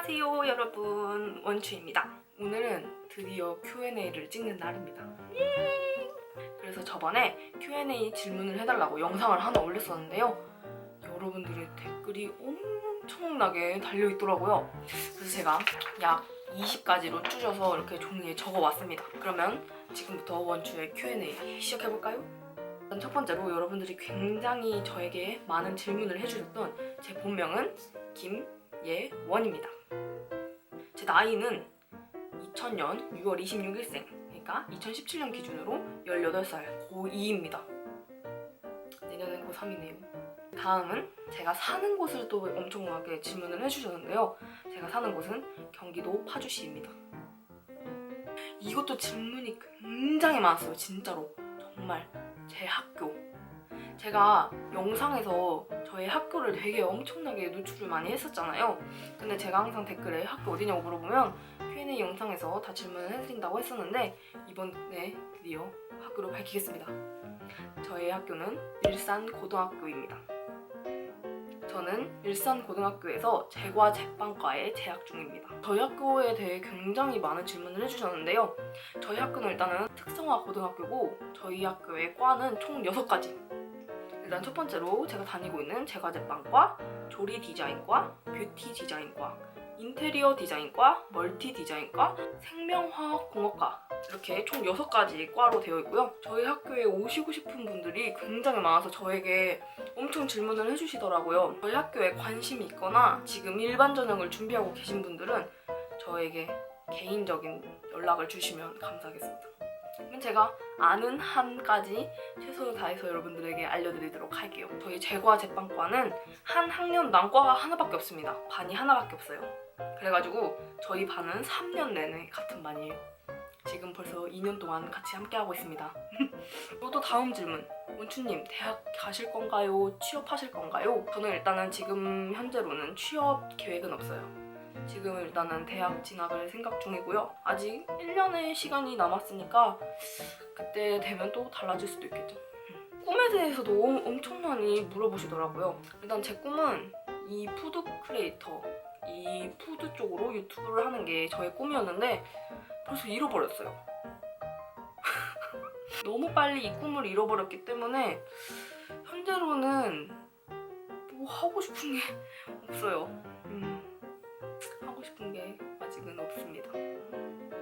안녕하세요 여러분 원추입니다 오늘은 드디어 Q&A를 찍는 날입니다 예! 그래서 저번에 Q&A 질문을 해달라고 영상을 하나 올렸었는데요 여러분들의 댓글이 엄청나게 달려있더라고요 그래서 제가 약 20가지로 줄여서 이렇게 종이에 적어왔습니다 그러면 지금부터 원추의 Q&A 시작해볼까요? 첫 번째로 여러분들이 굉장히 저에게 많은 질문을 해주셨던 제 본명은 김예원입니다. 제 나이는 2000년 6월 26일생, 그러니까 2017년 기준으로 18살, 고2입니다. 내년엔 고3이네요. 다음은 제가 사는 곳을 또 엄청나게 질문을 해주셨는데요. 제가 사는 곳은 경기도 파주시입니다. 이것도 질문이 굉장히 많았어요, 진짜로. 정말. 제 학교. 제가 영상에서 저의 학교를 되게 엄청나게 노출을 많이 했었잖아요. 근데 제가 항상 댓글에 학교 어디냐고 물어보면 Q&A 영상에서 다 질문을 해드린다고 했었는데 이번에 드디어 학교를 밝히겠습니다. 저의 학교는 일산 고등학교입니다. 저는 일산 고등학교에서 제과 제빵과에 재학 중입니다. 저희 학교에 대해 굉장히 많은 질문을 해주셨는데요. 저희 학교는 일단은 특성화 고등학교고 저희 학교의 과는 총 6가지 일단 첫 번째로 제가 다니고 있는 제과제빵과 조리 디자인과 뷰티 디자인과 인테리어 디자인과 멀티 디자인과 생명화학 공학과 이렇게 총 6가지 과로 되어 있고요. 저희 학교에 오시고 싶은 분들이 굉장히 많아서 저에게 엄청 질문을 해주시더라고요. 저희 학교에 관심이 있거나 지금 일반 전형을 준비하고 계신 분들은 저에게 개인적인 연락을 주시면 감사하겠습니다. 제가 아는 한까지 최선을 다해서 여러분들에게 알려드리도록 할게요. 저희 제과 제빵과는 한 학년당 과가 하나밖에 없습니다. 반이 하나밖에 없어요. 그래가지고 저희 반은 3년 내내 같은 반이에요. 지금 벌써 2년 동안 같이 함께하고 있습니다. 또 다음 질문. 원추님, 대학 가실 건가요? 취업하실 건가요? 저는 일단은 지금 현재로는 취업 계획은 없어요. 지금 일단은 대학 진학을 생각 중이고요. 아직 1년의 시간이 남았으니까 그때 되면 또 달라질 수도 있겠죠. 꿈에 대해서도 엄- 엄청 많이 물어보시더라고요. 일단 제 꿈은 이 푸드 크리에이터, 이 푸드 쪽으로 유튜브를 하는 게 저의 꿈이었는데 벌써 잃어버렸어요. 너무 빨리 이 꿈을 잃어버렸기 때문에 현재로는 뭐 하고 싶은 게 없어요. 음, 싶은 게 아직은 없습니다.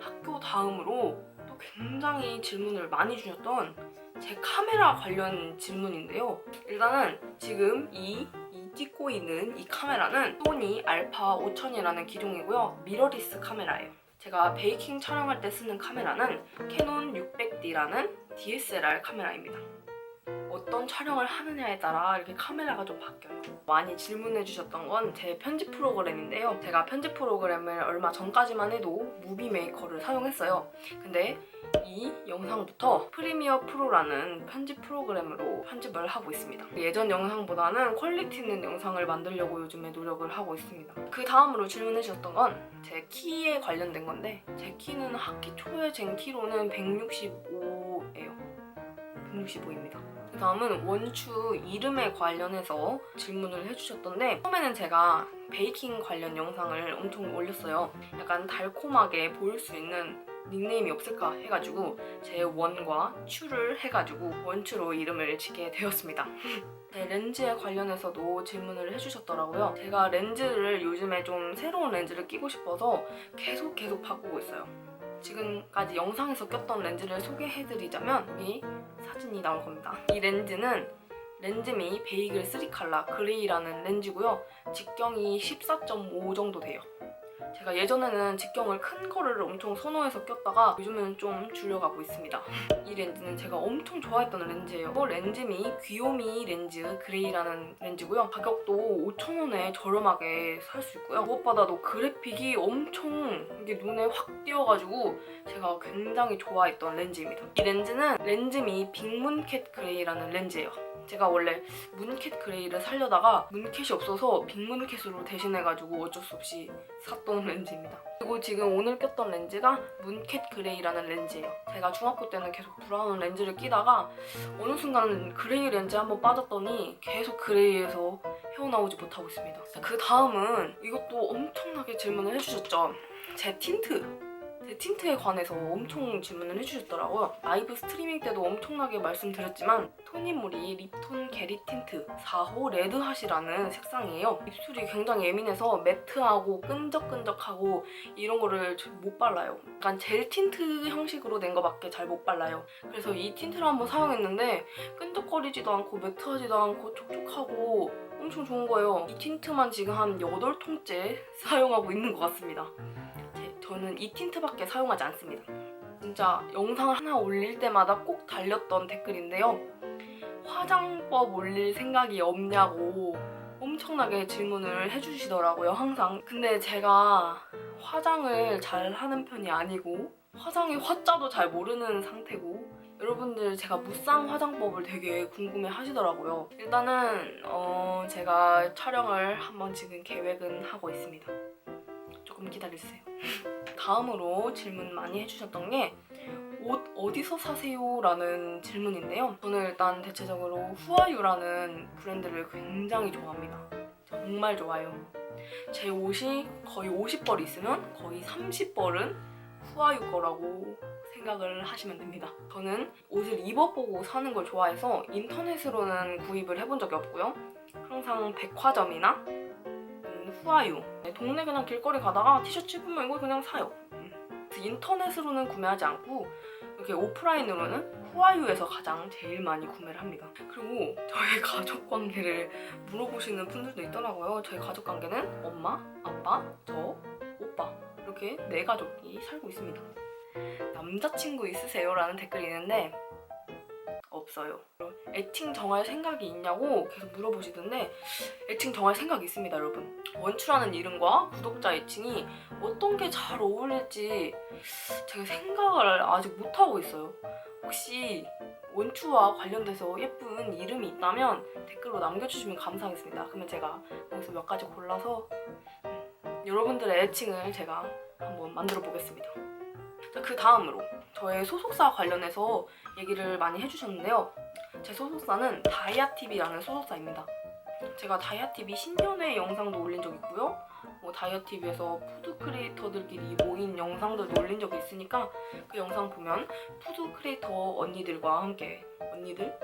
학교 다음으로 또 굉장히 질문을 많이 주셨던 제 카메라 관련 질문인데요. 일단은 지금 이, 이 찍고 있는 이 카메라는 소니 알파 5000이라는 기종이고요. 미러리스 카메라예요. 제가 베이킹 촬영할 때 쓰는 카메라는 캐논 600D라는 DSLR 카메라입니다. 어떤 촬영을 하느냐에 따라 이렇게 카메라가 좀 바뀌어요. 많이 질문해 주셨던 건 제 편집 프로그램인데요. 제가 편집 프로그램을 얼마 전까지만 해도 무비 메이커를 사용했어요. 근데 이 영상부터 프리미어 프로라는 편집 프로그램으로 편집을 하고 있습니다. 예전 영상보다는 퀄리티 있는 영상을 만들려고 요즘에 노력을 하고 있습니다. 그 다음으로 질문해 주셨던 건 제 키에 관련된 건데 제 키는 학기 초에 잰 키로는 165예요. 165입니다. 그 다음은 원추 이름에 관련해서 질문을 해주셨던데 처음에는 제가 베이킹 관련 영상을 엄청 올렸어요. 약간 달콤하게 보일 수 있는 닉네임이 없을까 해가지고 제 원과 추를 해가지고 원추로 이름을 짓게 되었습니다. 제 렌즈에 관련해서도 질문을 해주셨더라고요. 제가 렌즈를 요즘에 좀 새로운 렌즈를 끼고 싶어서 계속 계속 바꾸고 있어요. 지금까지 영상에서 꼈던 렌즈를 소개해드리자면 이 사진이 나올 겁니다. 이 렌즈는 렌즈미 베이글 3칼라 그레이라는 렌즈고요. 직경이 14.5 정도 돼요. 제가 예전에는 직경을 큰 거를 엄청 선호해서 꼈다가 요즘은 좀 줄여가고 있습니다. 이 렌즈는 제가 엄청 좋아했던 렌즈예요. 이거 렌즈미 귀요미 렌즈 그레이라는 렌즈고요. 가격도 5,000원에 저렴하게 살 수 있고요. 무엇보다도 그래픽이 엄청 이게 눈에 확 띄어가지고 제가 굉장히 좋아했던 렌즈입니다. 이 렌즈는 렌즈미 빅문캣 그레이라는 렌즈예요. 제가 원래 문캣 그레이를 살려다가 문캣이 없어서 빅문캣으로 대신해가지고 어쩔 수 없이 샀던 렌즈입니다. 그리고 지금 오늘 꼈던 렌즈가 문캣 그레이라는 렌즈예요. 제가 중학교 때는 계속 브라운 렌즈를 끼다가 어느 순간 그레이 렌즈 한번 빠졌더니 계속 그레이에서 헤어나오지 못하고 있습니다. 그 다음은 이것도 엄청나게 질문을 해주셨죠. 제 틴트. 제 틴트에 관해서 엄청 질문을 해주셨더라고요. 라이브 스트리밍 때도 엄청나게 말씀드렸지만 토니모리 립톤 게리 틴트 4호 레드핫이라는 색상이에요. 입술이 굉장히 예민해서 매트하고 끈적끈적하고 이런 거를 못 발라요. 약간 젤 틴트 형식으로 된 거밖에 잘 못 발라요. 그래서 이 틴트를 한번 사용했는데 끈적거리지도 않고 매트하지도 않고 촉촉하고 엄청 좋은 거예요. 이 틴트만 지금 한 8통째 사용하고 있는 것 같습니다. 제- 저는 이 틴트밖에 사용하지 않습니다. 진짜 영상 하나 올릴 때마다 꼭 달렸던 댓글인데요. 화장법 올릴 생각이 없냐고 엄청나게 질문을 해주시더라고요, 항상. 근데 제가 화장을 잘 하는 편이 아니고, 화장의 화자도 잘 모르는 상태고, 여러분들 제가 무쌍 화장법을 되게 궁금해 하시더라고요. 일단은, 어, 제가 촬영을 한번 지금 계획은 하고 있습니다. 조금 기다려주세요. 다음으로 질문 많이 해주셨던 게, 옷 어디서 사세요? 라는 질문인데요. 저는 일단 대체적으로 후아유라는 브랜드를 굉장히 좋아합니다. 정말 좋아요. 제 옷이 거의 50벌 있으면 거의 30벌은 후아유 거라고 생각을 하시면 됩니다. 저는 옷을 입어보고 사는 걸 좋아해서 인터넷으로는 구입을 해본 적이 없고요. 항상 백화점이나 음, 후아유 동네 그냥 길거리 가다가 티셔츠 입으면 이거 그냥 사요. 인터넷으로는 구매하지 않고 이렇게 오프라인으로는 후아유에서 가장 제일 많이 구매를 합니다. 그리고 저희 가족 관계를 물어보시는 분들도 있더라고요. 저희 가족 관계는 엄마, 아빠, 저, 오빠 이렇게 네 가족이 살고 있습니다. 남자친구 있으세요? 라는 댓글이 있는데 없어요. 애칭 정할 생각이 있냐고 계속 물어보시던데 애칭 정할 생각이 있습니다, 여러분. 원추라는 이름과 구독자 애칭이 어떤 게 잘 어울릴지 제가 생각을 아직 못 하고 있어요. 혹시 원추와 관련돼서 예쁜 이름이 있다면 댓글로 남겨주시면 감사하겠습니다. 그러면 제가 여기서 몇 가지 골라서 음, 여러분들의 애칭을 제가 한번 만들어 보겠습니다. 자, 그 다음으로 저의 소속사 관련해서 얘기를 많이 해주셨는데요. 제 소속사는 다이아TV라는 소속사입니다. 제가 다이아TV 신년회 영상도 올린 적 있고요. 뭐 다이어TV에서 푸드 크리에이터들끼리 모인 영상들도 올린 적이 있으니까 그 영상 보면 푸드 크리에이터 언니들과 함께 언니들?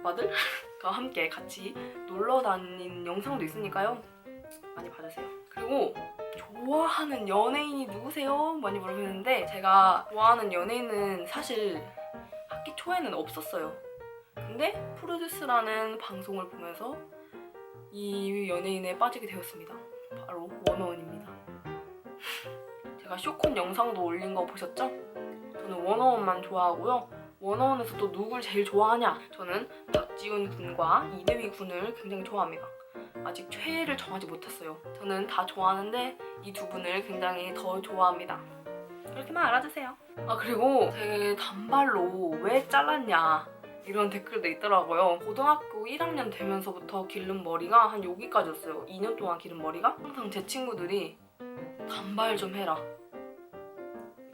오빠들과 함께 같이 놀러 다닌 영상도 있으니까요. 많이 봐주세요. 그리고 좋아하는 연예인이 누구세요? 많이 물어보는데 제가 좋아하는 연예인은 사실 학기 초에는 없었어요. 근데 프로듀스라는 방송을 보면서 이 연예인에 빠지게 되었습니다. 바로 원어원입니다. 제가 쇼콘 영상도 올린 거 보셨죠? 저는 원어원만 좋아하고요. 원어원에서 또 누굴 제일 좋아하냐? 저는 박지훈 군과 이대휘 군을 굉장히 좋아합니다. 아직 최애를 정하지 못했어요. 저는 다 좋아하는데 이 두 분을 굉장히 더 좋아합니다. 그렇게만 알아주세요. 아 그리고 제 단발로 왜 잘랐냐 이런 댓글도 있더라고요. 고등학교 1학년 되면서부터 기른 머리가 한 여기까지였어요. 2년 동안 기른 머리가 항상 제 친구들이 단발 좀 해라.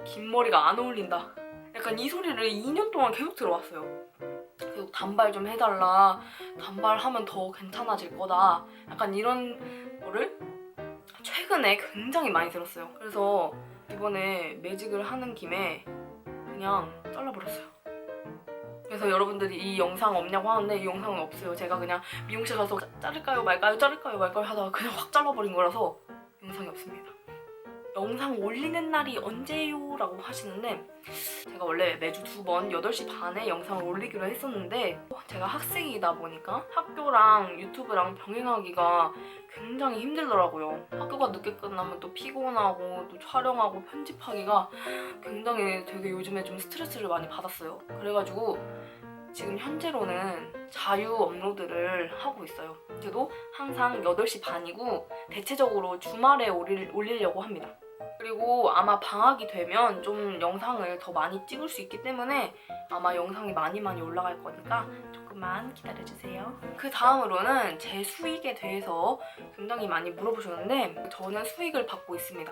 긴 머리가 안 어울린다. 약간 이 소리를 2년 동안 계속 들어왔어요. 계속 단발 좀 해달라. 단발하면 더 괜찮아질 거다. 약간 이런 거를 최근에 굉장히 많이 들었어요. 그래서 이번에 매직을 하는 김에 그냥 잘라버렸어요. 그래서 여러분들이 이 영상 없냐고 하는데 이 영상은 없어요. 제가 그냥 미용실 가서 자- 자를까요 말까요 자를까요 말까요 하다가 그냥 확 잘라버린 거라서 영상이 없습니다. 영상 올리는 날이 언제요? 라고 하시는데 제가 원래 매주 두 번 8시 반에 영상을 올리기로 했었는데 제가 학생이다 보니까 학교랑 유튜브랑 병행하기가 굉장히 힘들더라고요. 학교가 늦게 끝나면 또 피곤하고 또 촬영하고 편집하기가 굉장히 되게 요즘에 좀 스트레스를 많이 받았어요. 그래가지고 지금 현재로는 자유 업로드를 하고 있어요. 저도 항상 8시 반이고 대체적으로 주말에 올리려고 합니다. 그리고 아마 방학이 되면 좀 영상을 더 많이 찍을 수 있기 때문에 아마 영상이 많이 많이 올라갈 거니까 조금만 기다려주세요. 그 다음으로는 제 수익에 대해서 굉장히 많이 물어보셨는데 저는 수익을 받고 있습니다.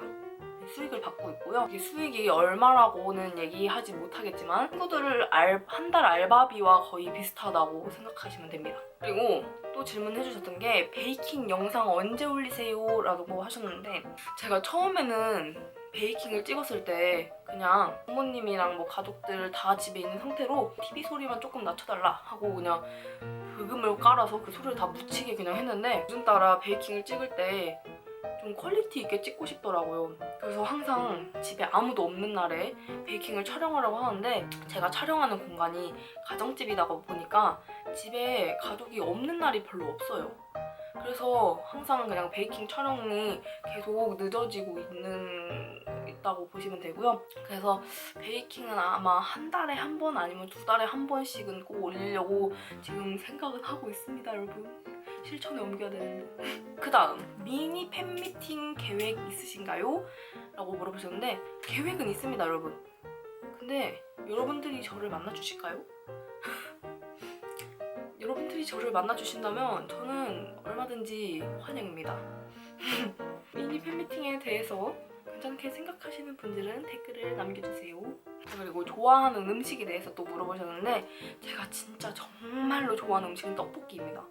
수익을 받고 있고요. 이 수익이 얼마라고는 얘기하지 못하겠지만 친구들을 알, 한달 알바비와 거의 비슷하다고 생각하시면 됩니다. 그리고 질문해 주셨던 게 베이킹 영상 언제 올리세요? 라고 하셨는데 제가 처음에는 베이킹을 찍었을 때 그냥 부모님이랑 뭐 가족들 다 집에 있는 상태로 TV 소리만 조금 낮춰달라 하고 그냥 브금을 깔아서 그 소리를 다 묻히게 그냥 했는데 요즘 따라 베이킹을 찍을 때 좀 퀄리티 있게 찍고 싶더라고요. 그래서 항상 집에 아무도 없는 날에 베이킹을 촬영하려고 하는데 제가 촬영하는 공간이 가정집이다 보니까 집에 가족이 없는 날이 별로 없어요. 그래서 항상 그냥 베이킹 촬영이 계속 늦어지고 있는 있다고 보시면 되고요. 그래서 베이킹은 아마 한 달에 한 번 아니면 두 달에 한 번씩은 꼭 올리려고 지금 생각은 하고 있습니다, 여러분. 실천에 옮겨야 되는데. 그 다음 미니 팬미팅 계획 있으신가요? 라고 물어보셨는데 계획은 있습니다, 여러분. 근데 여러분들이 저를 만나 주실까요? 여러분들이 저를 만나 주신다면 저는 얼마든지 환영입니다. 미니 팬미팅에 대해서 괜찮게 생각하시는 분들은 댓글을 남겨주세요. 그리고 좋아하는 음식에 대해서 또 물어보셨는데 제가 진짜 정말로 좋아하는 음식은 떡볶이입니다.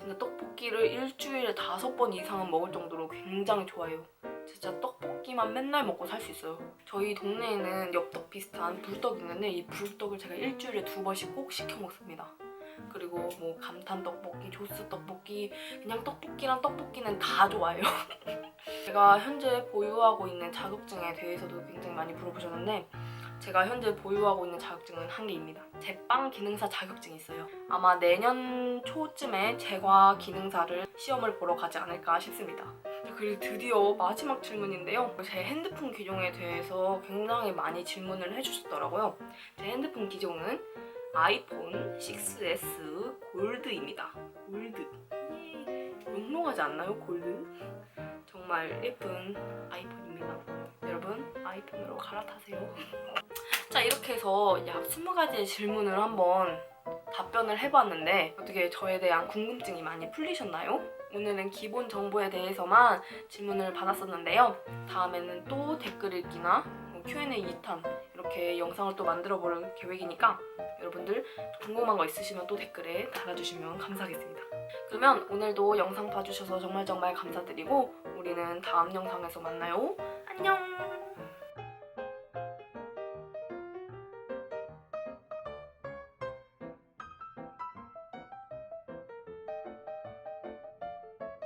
진짜 떡볶이를 일주일에 다섯 번 이상은 먹을 정도로 굉장히 좋아해요. 진짜 떡볶이만 맨날 먹고 살 수 있어요. 저희 동네에는 엽떡 비슷한 불떡이 있는데 이 불떡을 제가 일주일에 두 번씩 꼭 시켜 먹습니다. 그리고 뭐 감탄 떡볶이, 조스 떡볶이, 그냥 떡볶이랑 떡볶이는 다 좋아해요. 제가 현재 보유하고 있는 자격증에 대해서도 굉장히 많이 물어보셨는데 제가 현재 보유하고 있는 자격증은 한 개입니다. 제빵 기능사 자격증이 있어요. 아마 내년 초쯤에 제과 기능사를 시험을 보러 가지 않을까 싶습니다. 그리고 드디어 마지막 질문인데요. 제 핸드폰 기종에 대해서 굉장히 많이 질문을 해주셨더라고요. 제 핸드폰 기종은 아이폰 6s 골드입니다. 골드. 예. 용롱하지 않나요, 골드? 정말 예쁜 아이폰입니다. 여러분, 아이폰으로 갈아타세요. 자, 이렇게 해서 약 20가지의 질문을 한번 답변을 해봤는데 어떻게 저에 대한 궁금증이 많이 풀리셨나요? 오늘은 기본 정보에 대해서만 질문을 받았었는데요. 다음에는 또 댓글 읽기나 뭐 Q&A 2탄 이렇게 영상을 또 만들어 볼 계획이니까 여러분들 궁금한 거 있으시면 또 댓글에 달아주시면 감사하겠습니다. 그러면 오늘도 영상 봐주셔서 정말 정말 감사드리고 우리는 다음 영상에서 만나요. 안녕!